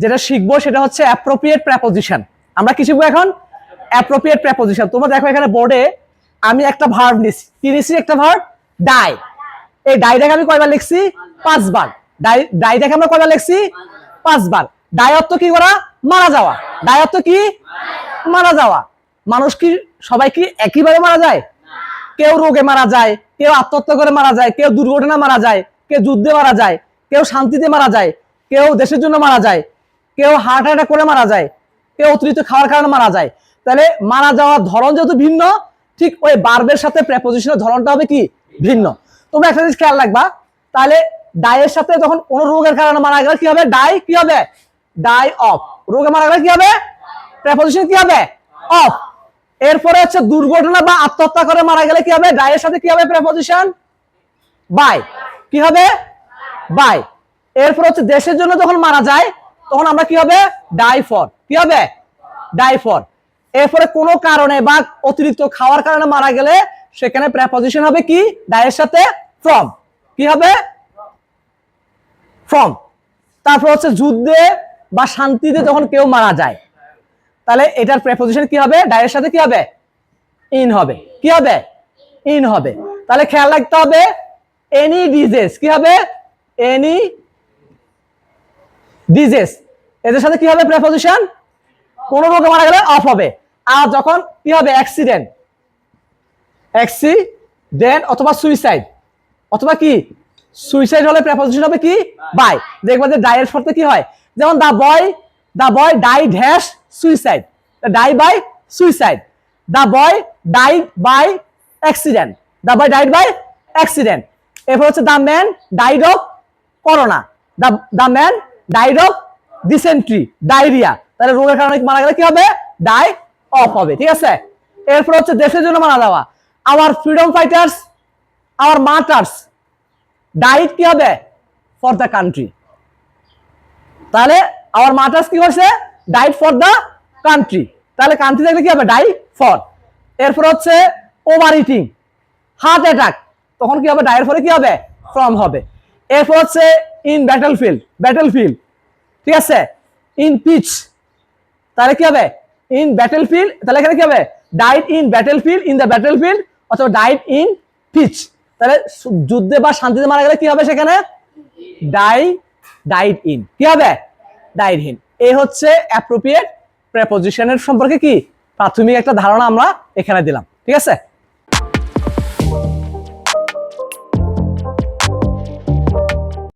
যেটা শিখব সেটা হচ্ছে অ্যাপ্রোপ্রিয়েট প্রেপোজিশন আমরা কি শিখব এখন? অ্যাপ্রোপ্রিয়েট প্রেপোজিশন তোমরা দেখো এখানে বোর্ডে আমি একটা ভার্ব নিছি। কি নিছি একটা ভার্ব ডাই এই ডাইটাকে আমি কয়বার লিখছি? পাঁচবার। ডাই ডাইটাকে আমরা কয়বার লিখছি? পাঁচবার। ডাই অর্থ কি করা? মারা যাওয়া। ডাই অর্থ কি? মারা যাওয়া। মানুষ কি, সবাই কি একইভাবে মারা যায়? কেউ রোগে মারা যায়, কেউ আত্মহত্যা করে মারা যায়, কেউ দুর্ঘটনা মারা যায়, কেউ যুদ্ধে মারা যায়, কেউ শান্তিতে মারা যায়, কেউ দেশের জন্য মারা যায় কেউ হার্ট অ্যাটাক করে মারা যায়, কেউ অতিরিক্ত খাওয়ার কারণে মারা যায়। তাহলে মারা যাওয়ার ধরন যেহেতু ভিন্ন, ঠিক ওই বার্বের সাথে প্রেপোজিশনের ধরনটা হবে কি? ভিন্ন। তোমরা একটা জিনিস খেয়াল রাখবা, তাহলে ডায়ের সাথে যখন কোনো রোগের কারণে মারা গেলে, কি হবে? ডাই কি হবে? ডাই অফ রোগে মারা গেলে কি হবে? প্রেপোজিশন কি হবে? অফ এরপরে হচ্ছে দুর্ঘটনা বা আত্মহত্যা করে মারা গেলে কি হবে? ডায়ের সাথে কি হবে প্রেপোজিশন বাই কি হবে? বাই এরপর হচ্ছে দেশের জন্য যখন মারা যায় তখন আমরা কি হবে? ডাই ফর কি হবে? ডাই ফর এরপরে কোনো কারণে বা অতিরিক্ত খাওয়ার কারণে মারা গেলে সেখানে প্রেপোজিশন হবে কি? ডায়ের সাথে ফ্রম কি হবে? ফ্রম তারপর হচ্ছে যুদ্ধে বা শান্তিতে যখন কেউ মারা যায়, তাহলে এটার প্রেপজিশন কি হবে? ডায়ের সাথে কি হবে? ইন হবে। কি হবে? ইন হবে। তাহলে খেয়াল রাখতে হবে এনি ডিজেস কি হবে? এনি ডিজেস এদের সাথে কি হবে প্রেপোজিশন কোন রোগে মারা গেলে অফ হবে। আর যখন কি হবে? অ্যাক্সিডেন্ট অ্যাক্সিডেন্ট অথবা সুইসাইড অথবা কি? সুইসাইড হলে প্রেপোজিশন হবে কি? বাই দেখবা যে ডাইয়ের সাথে কি হয়? যেমন the boy the boy died has suicide die by suicide the boy died by accident the boy died by accident এরপর হচ্ছে the man died of corona the the man died of dysentery diarrhoea তাহলে রোগের কারণে মারা গেলে কি হবে? Die of হবে, ঠিক আছে? এরপর হচ্ছে দেশের জন্য মারা যাওয়া। Our freedom fighters our martyrs died কি হবে? ফর দ্য কান্ট্রি তাহলে আওয়ার মার্টার্স কি হচ্ছে ডাইট ফর দ্য কান্ট্রি তাহলে কান্ট্রি দেখলে কি হবে? ডাই ফর এরপর হচ্ছে ওভার ইটিং হার্ট অ্যাটাক তখন কি হবে? ডায়ের পরে কি হবে? ফ্রম হবে। এরপর হচ্ছে in battlefield battlefield ঠিক আছে? ইন পিচ তাহলে কি হবে? ইন ব্যাটল ফিল্ড তাহলে এখানে কি হবে? Died in battlefield in the battlefield অথবা ডাইট ইন পিচ তাহলে যুদ্ধে বা শান্তিতে মারা গেলে কি হবে সেখানে? ডাই ডাইট ইন কি হবে? ডাইট ইন এই হচ্ছে অ্যাপ্রোপ্রিয়েট প্রেপোজিশনের সম্পর্কে কি? প্রাথমিক একটা ধারণা আমরা এখানে দিলাম, ঠিক আছে?